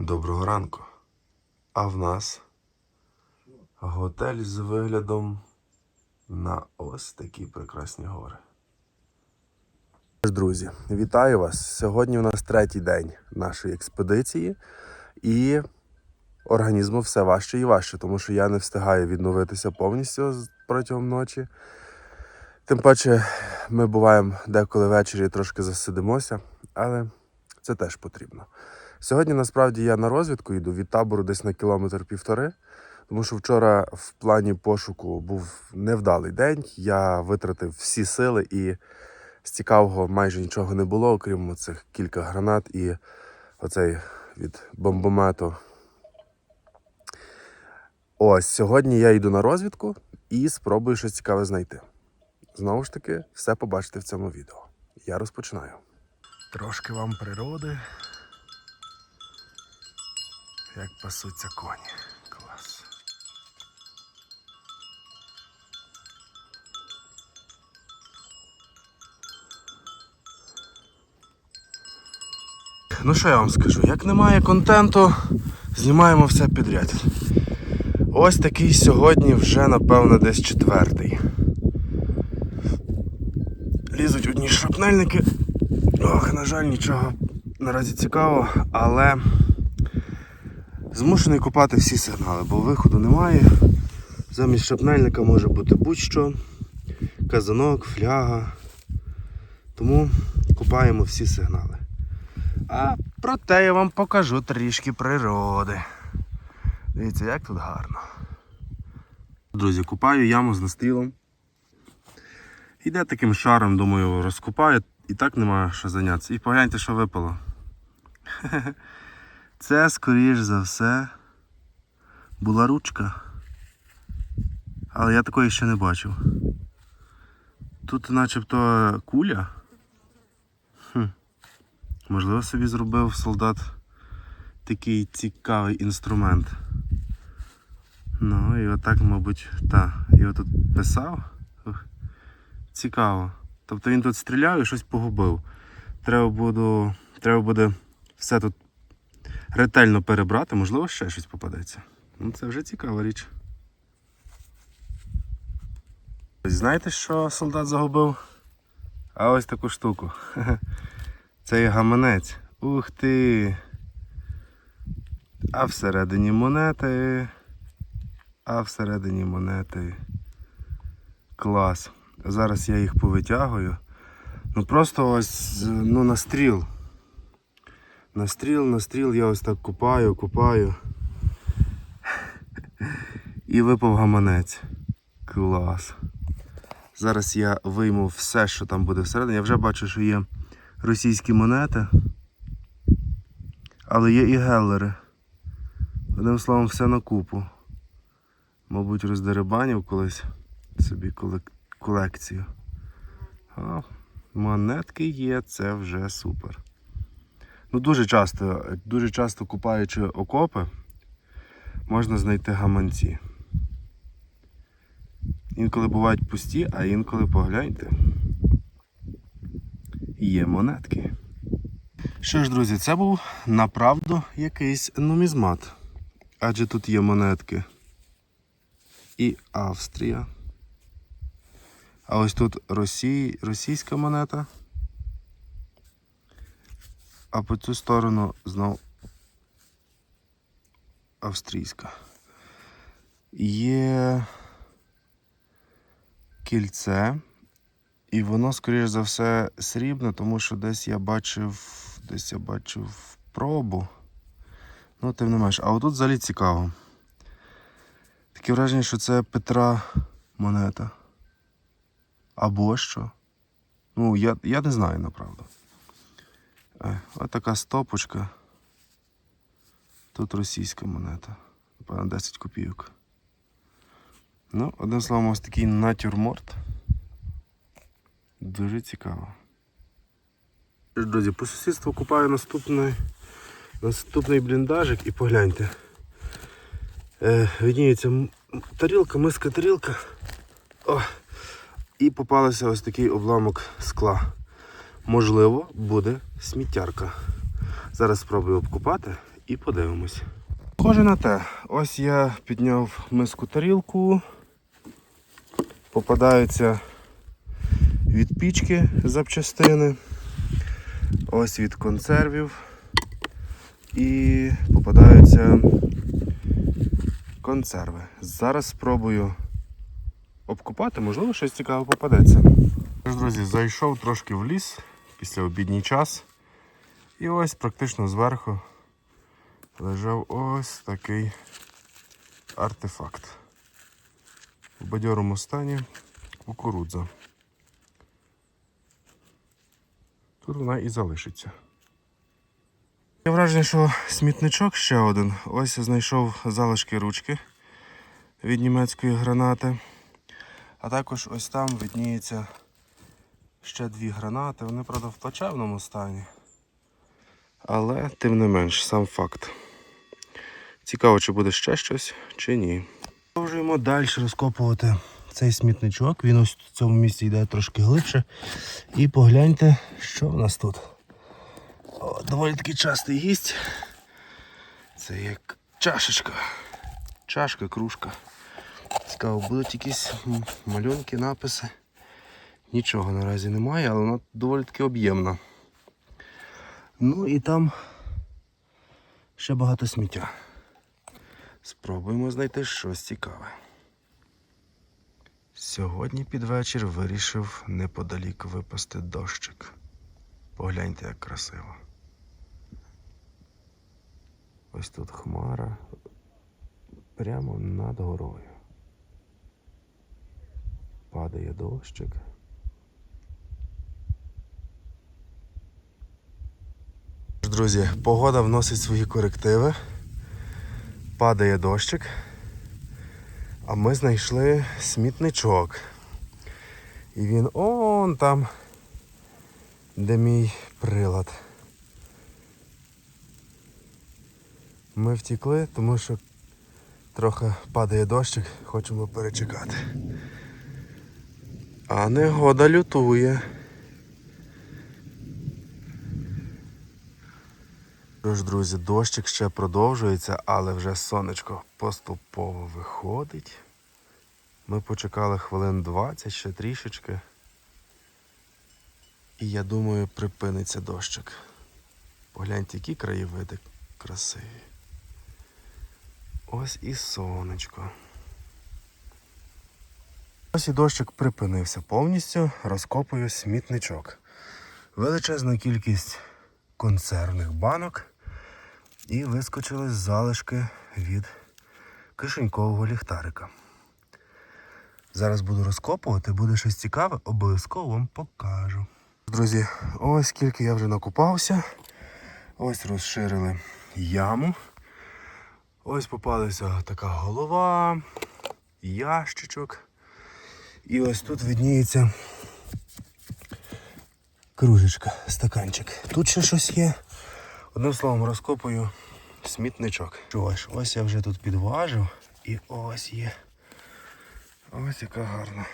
Доброго ранку. А в нас готель з виглядом на ось такі прекрасні гори. Друзі, вітаю вас! Сьогодні у нас третій день нашої експедиції, і організму все важче і важче, тому що я не встигаю відновитися повністю протягом ночі. Тим паче, ми буваємо деколи ввечері трошки засидимося, але це теж потрібно. Сьогодні насправді я на розвідку йду від табору десь на кілометр півтори, тому що вчора в плані пошуку був невдалий день. Я витратив всі сили і з цікавого майже нічого не було, окрім цих кілька гранат і оцей від бомбомету. Ось сьогодні я йду на розвідку і спробую щось цікаве знайти. Знову ж таки, все побачите в цьому відео. Я розпочинаю. Трошки вам природи. Як пасуться коні. Клас. Ну що я вам скажу? Як немає контенту, знімаємо все підряд. Ось такий сьогодні вже, напевно, десь четвертий. Лізуть одні шрапнельники. Ох, на жаль, нічого наразі цікавого, але змушений купати всі сигнали, бо виходу немає. Замість шрапнельника може бути будь-що, казанок, фляга. Тому купаємо всі сигнали. А проте я вам покажу трішки природи. Дивіться, як тут гарно. Друзі, купаю яму з настрілом. Іде таким шаром, думаю, розкупаю, і так немає що зайнятися. І погляньте, що випало. Це, скоріш за все, була ручка. Але я такої ще не бачив. Тут начебто куля. Хм. Можливо, собі зробив солдат такий цікавий інструмент. Ну і отак, мабуть, та, його тут писав. Цікаво. Тобто він тут стріляв і щось погубив. Треба, буду, треба буде все тут ретельно перебрати, можливо, ще щось попадеться. Ну, це вже цікава річ. Знаєте, що солдат загубив? А ось таку штуку. Це є гаманець. Ух ти! А всередині монети. А всередині монети. Клас. Зараз я їх повитягую. Ну просто ось ну, на стріл. На стріл, на стріл я ось так купаю, купаю. І випав гаманець. Клас. Зараз я вийму все, що там буде всередині. Я вже бачу, що є російські монети. Але є і геллери. Одним словом, все на купу. Мабуть, роздеребанів колись собі колек- колекцію. А, монетки є, це вже супер. Ну, дуже часто, дуже часто купаючи окопи, можна знайти гаманці. Інколи бувають пусті, а інколи погляньте. Є монетки. Що ж, друзі, це був направду якийсь нумізмат. Адже тут є монетки. І Австрія. А ось тут Росій, російська монета. А по цю сторону знов австрійська. Є кільце. І воно, скоріш за все, срібне, тому що десь я бачив, десь я бачив пробу. Ну, тим не менш. А отут взагалі цікаво. Таке враження, що це Петра монета. Або що. Ну, я, я не знаю, направду. Е, Ось така стопочка. Тут російська монета. Напевно, 10 копійок. Ну, одним словом, ось такий натюрморт. Дуже цікаво. Друзі, по сусідству купаю наступний, наступний бліндажик і погляньте. Е, видніється м- тарілка, миска тарілка. О, і попалася ось такий обламок скла. Можливо, буде сміттярка. Зараз спробую обкупати і подивимось. Схоже на те, ось я підняв миску тарілку, попадаються від пічки запчастини, ось від консервів і попадаються консерви. Зараз спробую обкупати, можливо, щось цікаве попадеться. Друзі, зайшов трошки в ліс після обідній час. І ось практично зверху лежав ось такий артефакт. В бадьорому стані кукурудза. Тут вона і залишиться. Є враження, що смітничок ще один. Ось знайшов залишки ручки від німецької гранати. А також ось там видніється ще дві гранати. Вони, правда, в плачевному стані. Але тим не менш, сам факт. Цікаво, чи буде ще щось, чи ні. Продовжуємо далі розкопувати цей смітничок. Він ось в цьому місці йде трошки глибше. І погляньте, що в нас тут. О, доволі таки частий гість. Це як чашечка. Чашка, кружка. Цікаво, будуть якісь малюнки, написи. Нічого наразі немає, але вона доволі таки об'ємна. Ну і там ще багато сміття. Спробуємо знайти щось цікаве. Сьогодні під вечір вирішив неподалік випасти дощик. Погляньте, як красиво. Ось тут хмара прямо над горою. Падає дощик. Друзі, погода вносить свої корективи. Падає дощик. А ми знайшли смітничок. І він он там, де мій прилад. Ми втікли, тому що трохи падає дощик, хочемо перечекати. А негода лютує. Тож, друзі, дощик ще продовжується, але вже сонечко поступово виходить. Ми почекали хвилин 20, ще трішечки. І я думаю, припиниться дощик. Погляньте, які краєвиди красиві. Ось і сонечко. Ось і дощик припинився повністю, розкопую смітничок. Величезна кількість консервних банок і вискочили залишки від кишенькового ліхтарика. Зараз буду розкопувати, буде щось цікаве, обов'язково вам покажу. Друзі, ось скільки я вже накупався. Ось розширили яму. Ось попалася така голова, ящичок. І ось тут видніється кружечка, стаканчик. Тут ще щось є. Одним словом, розкопую смітничок. Ж, ось я вже тут підважив і ось є. Ось яка гарна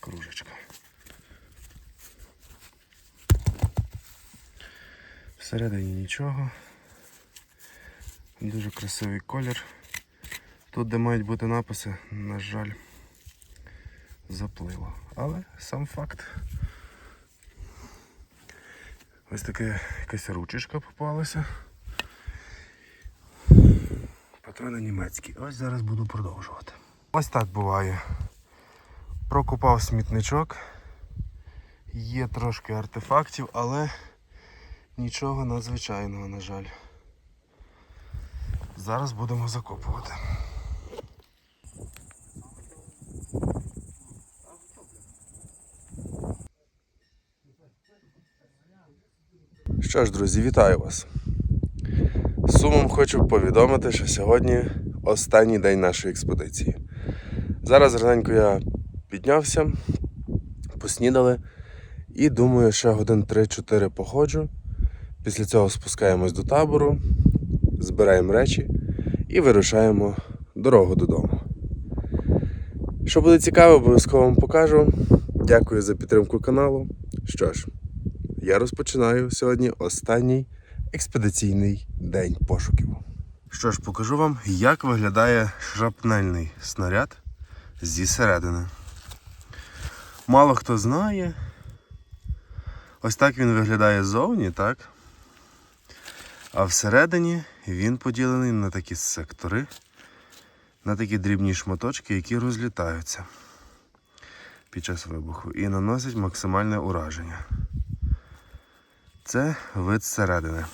кружечка. Всередині нічого. Дуже красивий колір. Тут, де мають бути написи, на жаль, заплило. Але сам факт. Ось така якась ручечка попалася. Патрони німецькі. Ось зараз буду продовжувати. Ось так буває. Прокопав смітничок. Є трошки артефактів, але нічого надзвичайного, на жаль. Зараз будемо закопувати. Що ж, друзі, вітаю вас. Сумом хочу повідомити, що сьогодні останній день нашої експедиції. Зараз раненько я піднявся, поснідали і думаю, ще годин 3-4 походжу. Після цього спускаємось до табору, збираємо речі і вирушаємо дорогу додому. Що буде цікаво, обов'язково вам покажу. Дякую за підтримку каналу. Що ж, я розпочинаю сьогодні останній експедиційний день пошуків. Що ж, покажу вам, як виглядає шрапнельний снаряд зі середини. Мало хто знає. Ось так він виглядає ззовні, так? А всередині він поділений на такі сектори, на такі дрібні шматочки, які розлітаються під час вибуху і наносять максимальне ураження. Це вид зсередини.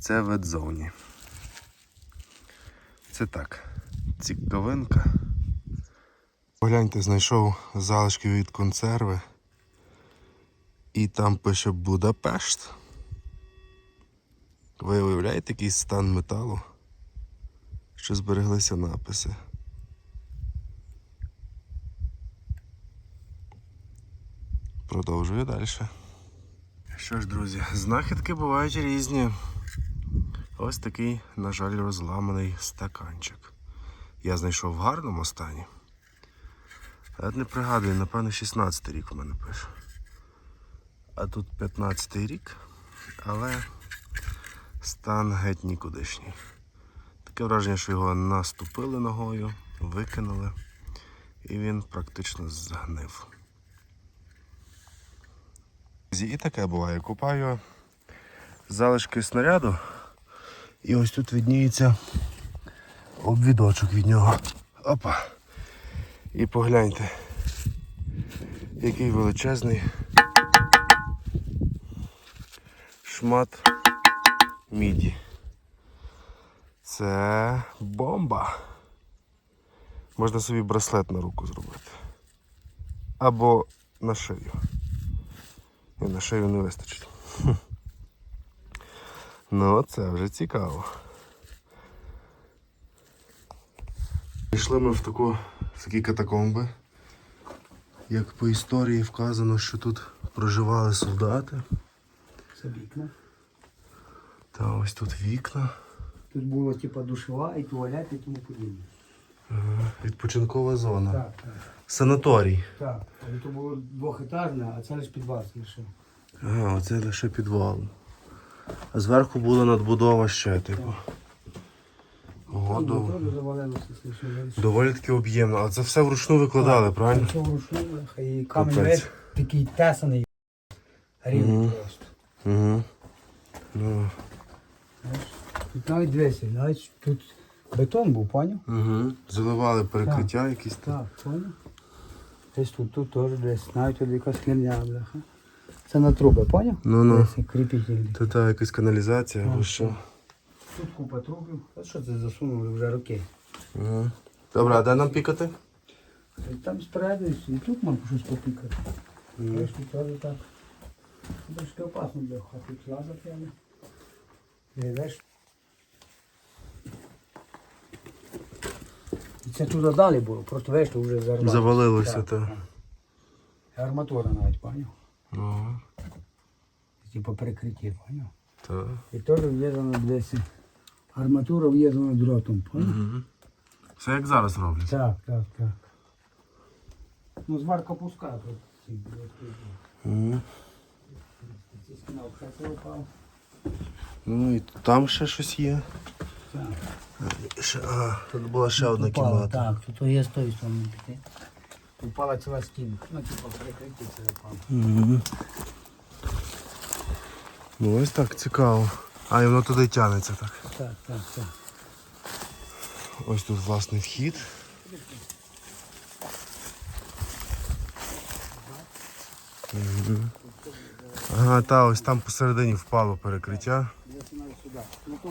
Це вид зовні. Це так. Цікавинка. Погляньте, знайшов залишки від консерви. І там пише Будапешт. Ви уявляєте який стан металу? Що збереглися написи. Продовжую далі. Що ж, друзі, знахідки бувають різні. Ось такий, на жаль, розламаний стаканчик. Я знайшов в гарному стані. Я не пригадую, напевно, 16 й рік у мене пише. А тут 15 й рік, але стан геть нікудишній. Таке враження, що його наступили ногою, викинули, і він практично згнив. І таке буває. Купаю залишки снаряду, і ось тут відніється обвідочок від нього. Опа. І погляньте, який величезний шмат міді. Це бомба. Можна собі браслет на руку зробити. Або на шию. І на шию не вистачить. Ну, це вже цікаво. Пішли ми в таку, в такі катакомби. Як по історії вказано, що тут проживали солдати. Це вікна. Та ось тут вікна. Тут було типа душова і туалет і тому подібне. Відпочинкова зона. Так, так. Санаторій. Так. Але то було двохетажне, а це лише підвал лише. Ага, оце лише підвал. А зверху була надбудова ще, типу. Ого, дов- доволі таки об'ємно. А це все вручну викладали, правильно? Це вручну, і камінь Капець. весь такий тесаний. Рівний Мгм. просто. Угу. Ну. Тут навіть дивися, навіть тут бетон був, поняв? Угу. Заливали перекриття якісь там. Так, поняв? Десь тут, тут теж десь, навіть тут якась херня, бляха. Це на труби, поняв? Ну-ну. Десь кріпітельні. Та та якась каналізація, або що. Тут купа трубів. А що це засунули вже роки? Угу. Добре, а де нам пікати? Там спереду і тут можна щось попікати. Знаєш, тут теж так. Трошки опасно для хати лазати, але. І І це туди далі було, просто то вже зарвало. Завалилося, Так, та. Арматура навіть, поняв? Ну, Типу перекриття, поняв? та. І теж в'єднано десь. Арматура в'єднана дротом, поняв? Угу. Все як зараз роблять. Так, так, так. Ну, зварка пуска тут. Угу. Ну і там ще щось є. Ще, а, тут була ще одна Упала, кімната. Так, тут є з тої сторони піти. Упала ціла стіна. Ну, типу, перекриття це впало. Угу. Ну ось так цікаво. А і воно туди тягнеться так. Так, так, так. Ось тут власний вхід. Мгм. Ага, та ось там посередині впало перекриття. Навіть сюди. Ну, то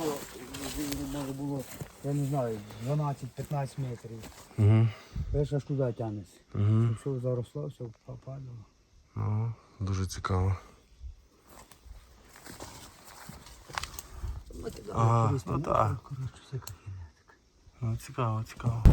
може було, я не знаю, 12-15 метрів. Угу. Перш аж туди тягнеться. Угу. Все заросло, все попадало. Ну, дуже цікаво. Ага, ну так. Є. Ну, цікаво, цікаво.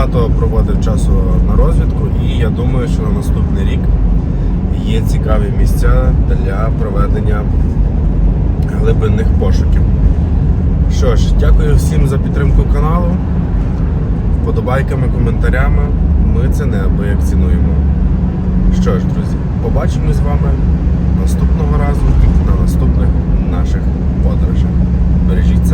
Багато проводив часу на розвідку, і я думаю, що на наступний рік є цікаві місця для проведення глибинних пошуків. Що ж, дякую всім за підтримку каналу. Вподобайками, коментарями. Ми це неабияк цінуємо. Що ж, друзі, побачимось з вами наступного разу на наступних наших подорожах. Бережіть